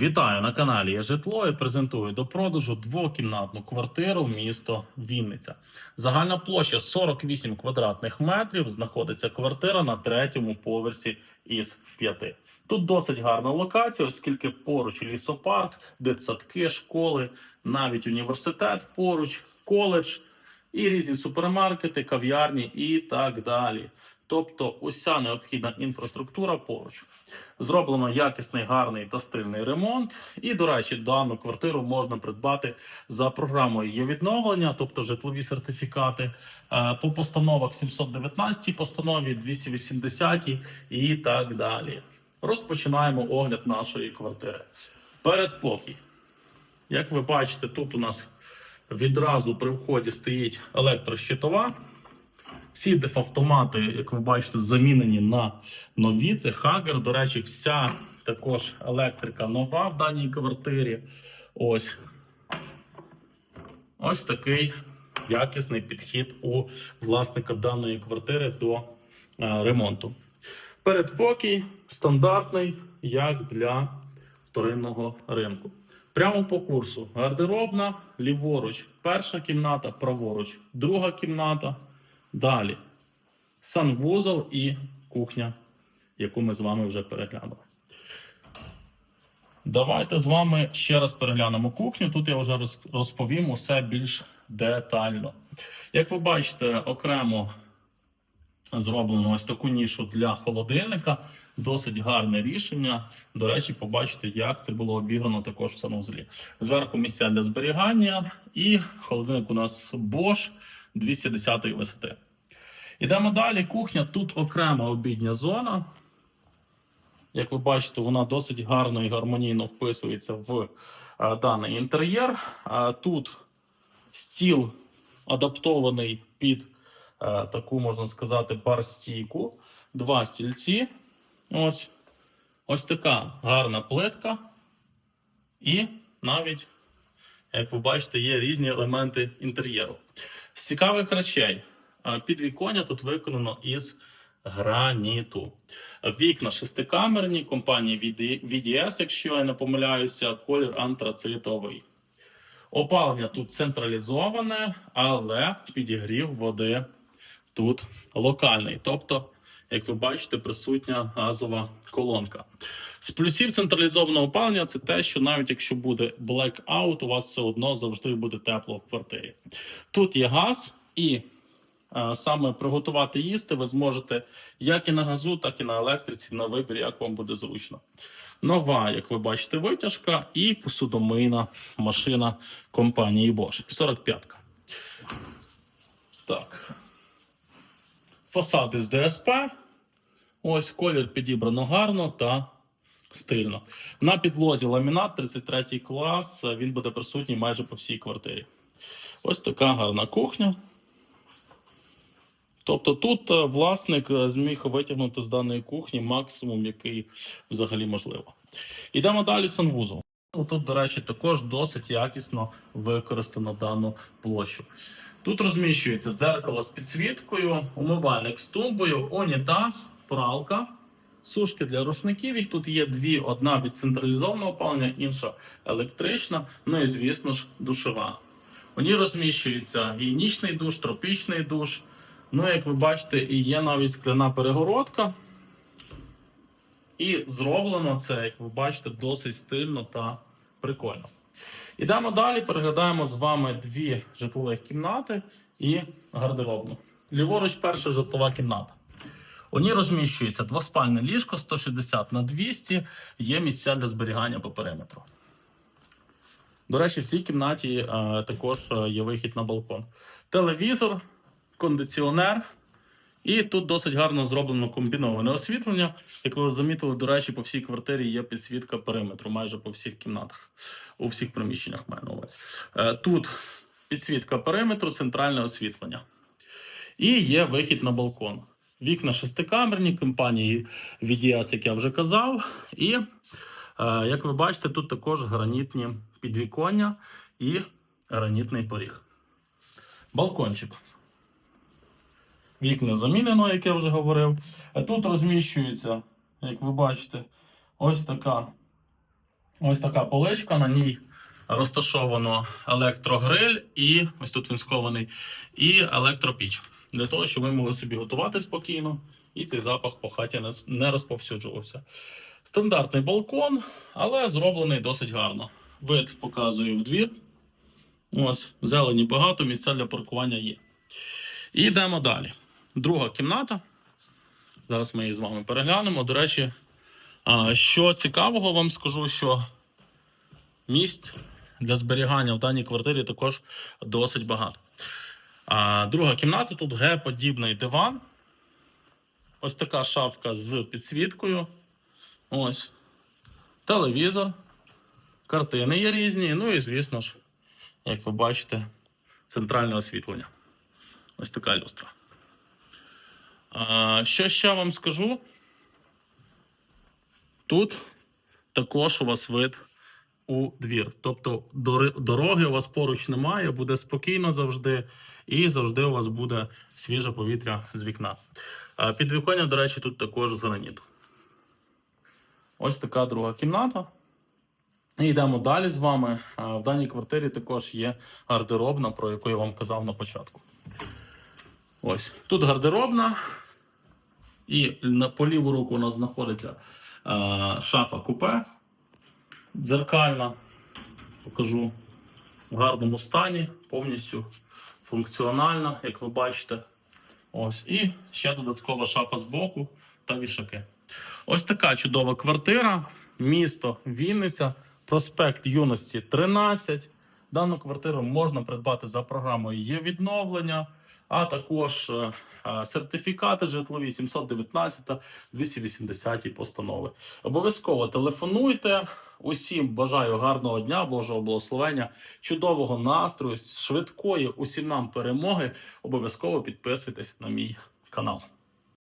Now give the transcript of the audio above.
Вітаю на каналі «Є житло і презентую до продажу двокімнатну квартиру місто Вінниця. Загальна площа 48 квадратних метрів. Знаходиться квартира на третьому поверсі із п'яти. Тут досить гарна локація, оскільки поруч лісопарк, дитсадки, школи, навіть університет поруч, коледж і різні супермаркети, кав'ярні і так далі. Тобто, уся необхідна інфраструктура поруч. Зроблено якісний, гарний та стильний ремонт. І, до речі, дану квартиру можна придбати за програмою є відновлення, тобто житлові сертифікати е, по постановах 719 постанові, 280 і так далі. Розпочинаємо огляд нашої квартири. Передпокій. Як ви бачите, тут у нас відразу при вході стоїть електрощитова. Всі дефавтомати, як ви бачите, замінені на нові. Це Хагер. До речі, вся також електрика нова в даній квартирі. Ось. Ось такий якісний підхід у власника даної квартири до е, ремонту. Передпокій стандартний, як для вторинного ринку. Прямо по курсу гардеробна, ліворуч, перша кімната, праворуч, друга кімната. Далі санвузол і кухня, яку ми з вами вже переглянули. Давайте з вами ще раз переглянемо кухню. Тут я вже розповім усе більш детально. Як ви бачите, окремо зроблено ось таку нішу для холодильника. Досить гарне рішення. До речі, побачите, як це було обіграно також в санузлі. Зверху місця для зберігання, і холодильник у нас Bosch 210 висоти. Ідемо далі. Кухня. Тут окрема обідня зона. Як ви бачите, вона досить гарно і гармонійно вписується в е, даний інтер'єр. Тут стіл адаптований під е, таку, можна сказати, бар-стійку. Два стільці. Ось. Ось така гарна плитка. І навіть, як ви бачите, є різні елементи інтер'єру. З цікавих речей. е, Підвіконня тут виконано із граніту. Вікна шестикамерні, компанії VDS, якщо я не помиляюся, колір антрацитовий. Опалення тут централізоване, але підігрів води тут локальний. Тобто, як ви бачите, присутня газова колонка. З плюсів централізованого опалення це те, що навіть якщо буде блекаут, у вас все одно завжди буде тепло в квартирі. Тут є газ, і е, саме приготувати їсти ви зможете як і на газу, так і на електриці, на вибір, як вам буде зручно. Нова, як ви бачите, витяжка і посудомийна машина компанії Bosch. 45-ка. Так. Фасади з ДСП. Ось колір підібрано гарно та стильно. На підлозі ламінат 33 клас. Він буде присутній майже по всій квартирі. Ось така гарна кухня. Тобто тут е, власник е, зміг витягнути з даної кухні максимум, який взагалі можливо. Йдемо далі санвузол. Тут, до речі, також досить якісно використано дану площу. Тут розміщується дзеркало з підсвіткою, умивальник з тумбою, унітаз, пралка, сушки для рушників. Їх тут є дві: одна від централізованого опалення, інша електрична. Ну і звісно ж, душова. У ній розміщується і душ, тропічний душ. Ну, як ви бачите, і є навіть скляна перегородка. І зроблено це, як ви бачите, досить стильно та прикольно. Ідемо далі, переглядаємо з вами дві житлових кімнати і гардеробну. Ліворуч, перша житлова кімната. У ній розміщується двоспальне ліжко 160 на 200, є місця для зберігання по периметру. До речі, в цій кімнаті е, також е, є вихід на балкон. Телевізор, кондиціонер. І тут досить гарно зроблено комбіноване освітлення. Як ви замітили, до речі, по всій квартирі є підсвітка периметру, майже по всіх кімнатах, у всіх приміщеннях маю на увазі. Е, Тут підсвітка периметру, центральне освітлення. І є вихід на балкон. Вікна шестикамерні, компанії VDS, як я вже казав. І, е, як ви бачите, тут також гранітні підвіконня і гранітний поріг. Балкончик. Вікна замінено, як я вже говорив. Тут розміщується, як ви бачите, ось така Ось така поличка, на ній розташовано електрогриль і ось тут він скований, і електропіч. Для того, щоб ви могли собі готувати спокійно і цей запах по хаті не, розповсюджувався. Стандартний балкон, але зроблений досить гарно. Вид показую в двір. Ось, зелені багато, місця для паркування є. І йдемо далі. Друга кімната. Зараз ми її з вами переглянемо. До речі, що цікавого вам скажу, що місць для зберігання в даній квартирі також досить багато. А, друга кімната тут Г-подібний диван. Ось така шафка з підсвіткою. Ось. Телевізор. Картини є різні. Ну і, звісно ж, як ви бачите, центральне освітлення. Ось така люстра. А, що ще вам скажу? Тут також у вас вид у двір. Тобто дороги у вас поруч немає, буде спокійно завжди, і завжди у вас буде свіже повітря з вікна. Підвіконня, до речі, тут також з граніту. Ось така друга кімната. І йдемо далі з вами. В даній квартирі також є гардеробна, про яку я вам казав на початку. Ось тут гардеробна. І на по ліву руку у нас знаходиться шафа купе дзеркальна. Покажу в гарному стані, повністю функціональна, як ви бачите. Ось. І ще додаткова шафа з боку та вішаки. Ось така чудова квартира. Місто Вінниця, проспект Юності 13. Дану квартиру можна придбати за програмою є відновлення, а також е, е, сертифікати житлові 719 та 280 постанови. Обов'язково телефонуйте. Усім бажаю гарного дня, Божого благословення, чудового настрою, швидкої усім нам перемоги. Обов'язково підписуйтесь на мій канал.